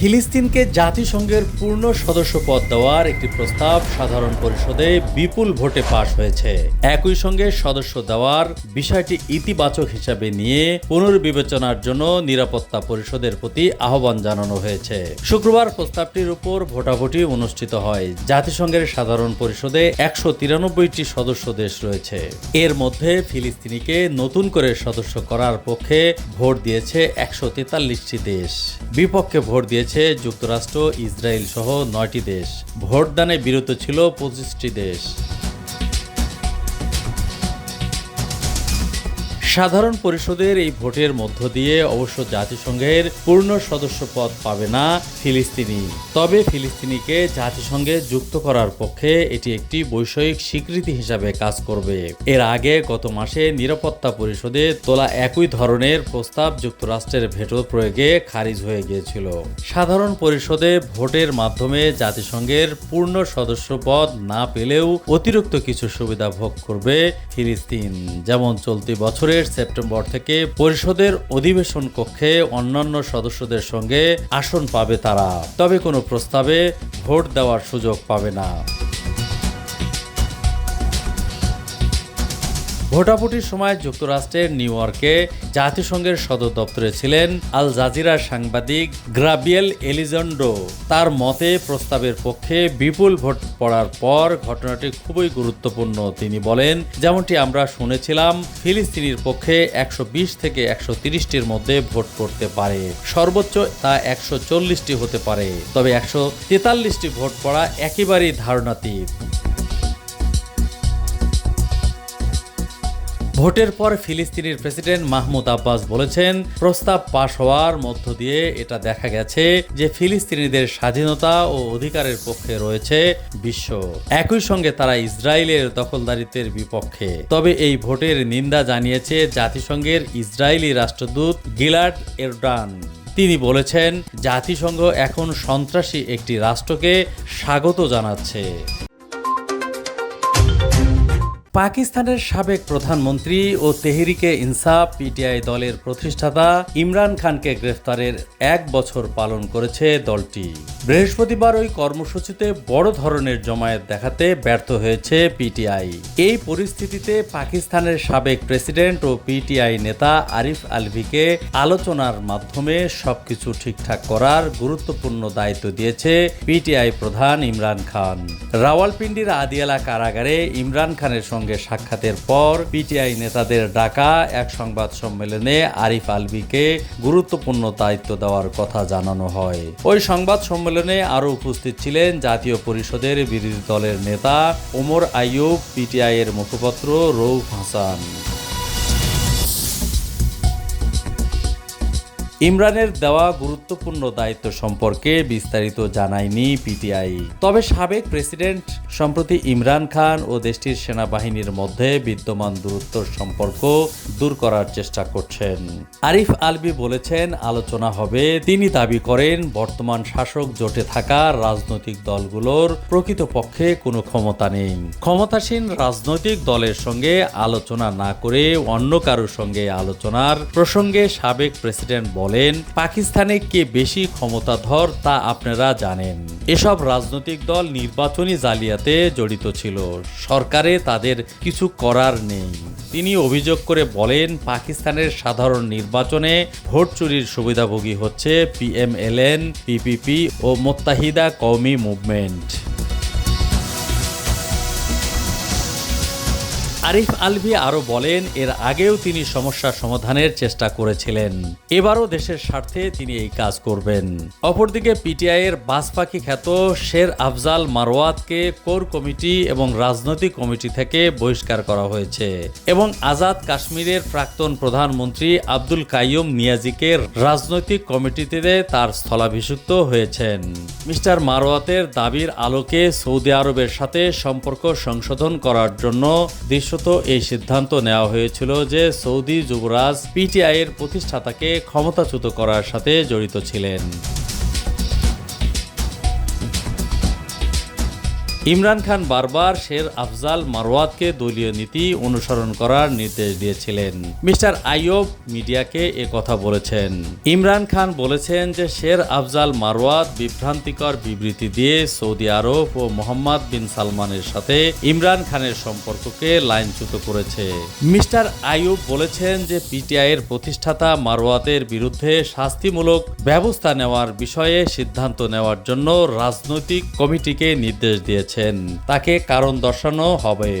ফিলিস্তিনকে জাতিসংঘের পূর্ণ সদস্য পদ দেওয়ার একটি প্রস্তাব সাধারণ পরিষদে বিপুল ভোটে পাশ হয়েছে। একই সঙ্গে সদস্য দেওয়ার বিষয়টি ইতিবাচক হিসাবে নিয়ে পুনর্বিবেচনার জন্য নিরাপত্তা পরিষদের প্রতি আহ্বান জানানো হয়েছে। শুক্রবার প্রস্তাবটির উপর ভোটাভুটি অনুষ্ঠিত হয়। জাতিসংঘের সাধারণ পরিষদে একশো তিরানব্বইটি সদস্য দেশ রয়েছে। এর মধ্যে ফিলিস্তিনিকে নতুন করে সদস্য করার পক্ষে ভোট দিয়েছে একশো তেতাল্লিশটি দেশ। বিপক্ষে ভোট দিয়েছে যুক্তরাষ্ট্র ইসরায়েল সহ নয়টি দেশ। ভোটদানে বিরত ছিল পঁচিশটি দেশ। সাধারণ পরিষদের এই ভোটের মধ্য দিয়ে অবশ্য জাতিসংঘের পূর্ণ সদস্য পদ পাবে না ফিলিস্তিনি। তবে ফিলিস্তিনিকে জাতিসংঘে যুক্ত করার পক্ষে এটি একটি বৈষয়িক স্বীকৃতি হিসাবে কাজ করবে। এর আগে গত মাসে নিরাপত্তা পরিষদে তোলা একই ধরনের প্রস্তাব যুক্তরাষ্ট্রের ভেটো প্রয়োগে খারিজ হয়ে গিয়েছিল। সাধারণ পরিষদে ভোটের মাধ্যমে জাতিসংঘের পূর্ণ সদস্য পদ না পেলেও অতিরিক্ত কিছু সুবিধা ভোগ করবে ফিলিস্তিন। যেমন চলতি বছরের সেপ্টেম্বর থেকে পরিষদের অধিবেশন কক্ষে অন্যান্য সদস্যদের সঙ্গে আসন পাবে তারা। তবে কোনো প্রস্তাবে ভোট দেওয়ার সুযোগ পাবে না। ভোটাভুটির সময় যুক্তরাষ্ট্রের নিউ ইয়র্কে জাতিসংঘের সদর দপ্তরে ছিলেন আল জাজিরার সাংবাদিক গ্রাবিয়েল এলিজন্ডো। তার মতে, প্রস্তাবের পক্ষে বিপুল ভোট পড়ার পর ঘটনাটি খুবই গুরুত্বপূর্ণ, তিনি বলেন। যেমনটি আমরা শুনেছিলাম, ফিলিস্তিনির পক্ষে একশো বিশ থেকে একশো তিরিশটির মধ্যে ভোট পড়তে পারে। সর্বোচ্চ তা একশো চল্লিশটি হতে পারে। তবে একশো তেতাল্লিশটি ভোট পড়া একেবারেই ধারণাতীত। ভোটের পর ফিলিস্তিনের প্রেসিডেন্ট মাহমুদ আব্বাস বলেছেন, প্রস্তাব পাশ হওয়ার মধ্য দিয়ে এটা দেখা গেছে যে ফিলিস্তিনিদের স্বাধীনতা ও অধিকারের পক্ষে রয়েছে বিশ্ব। একই সঙ্গে তারা ইসরায়েলের দখলদারিত্বের বিপক্ষে। তবে এই ভোটের নিন্দা জানিয়েছে জাতিসংঘের ইসরায়েলি রাষ্ট্রদূত গিলার্ড এরডান। তিনি বলেছেন, জাতিসংঘ এখন সন্ত্রাসী একটি রাষ্ট্রকে স্বাগত জানাচ্ছে। পাকিস্তানের সাবেক প্রধানমন্ত্রী ও তেহরিকে ইনসাফ, পিটিআই দলের প্রতিষ্ঠাতা ইমরান খানকে গ্রেফতারের এক বছর পালন করেছে দলটি। বৃহস্পতিবার ওই কর্মসূচিতে বড় ধরনের জমায়েত দেখাতে ব্যর্থ হয়েছে পিটিআই। এই পরিস্থিতিতে পাকিস্তানের সাবেক প্রেসিডেন্ট ও পিটিআই নেতা আরিফ আলভিকে আলোচনার মাধ্যমে সবকিছু ঠিকঠাক করার গুরুত্বপূর্ণ দায়িত্ব দিয়েছে পিটিআই প্রধান ইমরান খান। রাওয়ালপিন্ডির আদিয়ালা কারাগারে ইমরান খানের সঙ্গে সাক্ষাতের পর পিটিআই নেতাদের ডাকা এক সংবাদ সম্মেলনে আরিফ আলভিকে গুরুত্বপূর্ণ দায়িত্ব দেওয়ার কথা জানানো হয়। ওই সংবাদ সম্মেলনে আরও উপস্থিত ছিলেন জাতীয় পরিষদের বিরোধী দলের নেতা ওমর আইয়ুব পিটিআই এর মুখপাত্র রৌফ হাসান। ইমরানের দেওয়া গুরুত্বপূর্ণ দায়িত্ব সম্পর্কে বিস্তারিত জানায়নি পিটিআই। তবে সাবেক প্রেসিডেন্ট সম্প্রতি ইমরান খান ও দেশটির সেনাবাহিনীর মধ্যে বিদ্যমান দূরত্বর সম্পর্ক দূর করার চেষ্টা করছেন। আরিফ আলবি বলেছেন, আলোচনা হবে। তিনি দাবি করেন, বর্তমান শাসক জোটে থাকা রাজনৈতিক দলগুলোর প্রকৃতপক্ষে কোনো ক্ষমতা নেই। ক্ষমতাসীন রাজনৈতিক দলের সঙ্গে আলোচনা না করে অন্য কারোর সঙ্গে আলোচনার প্রসঙ্গে সাবেক প্রেসিডেন্ট বলেন, পাকিস্তানে কে বেশি ক্ষমতাধর তা আপনারা জানেন। এসব রাজনৈতিক দল নির্বাচনী জালিয়াতে জড়িত ছিল। সরকারে তাদের কিছু করার নেই। তিনি অভিযোগ করে বলেন, পাকিস্তানের সাধারণ নির্বাচনে ভোট চুরির সুবিধাভোগী হচ্ছে পিএমএলএন, পিপিপি ও মোত্তাহিদা কওমি মুভমেন্ট। আরিফ আলভি আরও বলেন, এর আগেও তিনি সমস্যার সমাধানের চেষ্টা করেছিলেন। এবারও দেশের স্বার্থে তিনি এই কাজ করবেন। অপরদিকে পিটিআই এর বাসপাখি খ্যাত শের আফজাল মারওয়াতকে কোর কমিটি এবং রাজনৈতিক কমিটি থেকে বহিষ্কার করা হয়েছে এবং আজাদ কাশ্মীরের প্রাক্তন প্রধানমন্ত্রী আব্দুল কাইয়ুম নিয়াজিকে রাজনৈতিক কমিটিতে তার স্থলাভিষিক্ত হয়েছেন। মিস্টার মারওয়াতের দাবির আলোকে সৌদি আরবের সাথে সম্পর্ক সংশোধন করার জন্য দৃশ্যত এই সিদ্ধান্ত নেওয়া হয়েছিল যে সৌদি যুবরাজ পিটিআইয়ের প্রতিষ্ঠাতাকে ক্ষমতাচ্যুত করার সাথে জড়িত ছিলেন। ইমরান খান বারবার শের আফজাল মারওয়াতকে দলীয় নীতি অনুসরণ করার নির্দেশ দিয়েছিলেন। মিস্টার আইয়ব মিডিয়াকে এ কথা বলেছেন। ইমরান খান বলেছেন যে শের আফজাল মারওয়াত বিভ্রান্তিকর বিবৃতি দিয়ে সৌদি আরব ও মোহাম্মদ বিন সালমানের সাথে ইমরান খানের সম্পর্ককে লাইনচ্যুত করেছে। মিস্টার আইয়ুব বলেছেন যে পিটিআই এর প্রতিষ্ঠাতা মারওয়াতের বিরুদ্ধে শাস্তিমূলক ব্যবস্থা নেওয়ার বিষয়ে সিদ্ধান্ত নেওয়ার জন্য রাজনৈতিক কমিটিকে নির্দেশ দিয়েছেন তাকে কারণ দর্শানো হবে।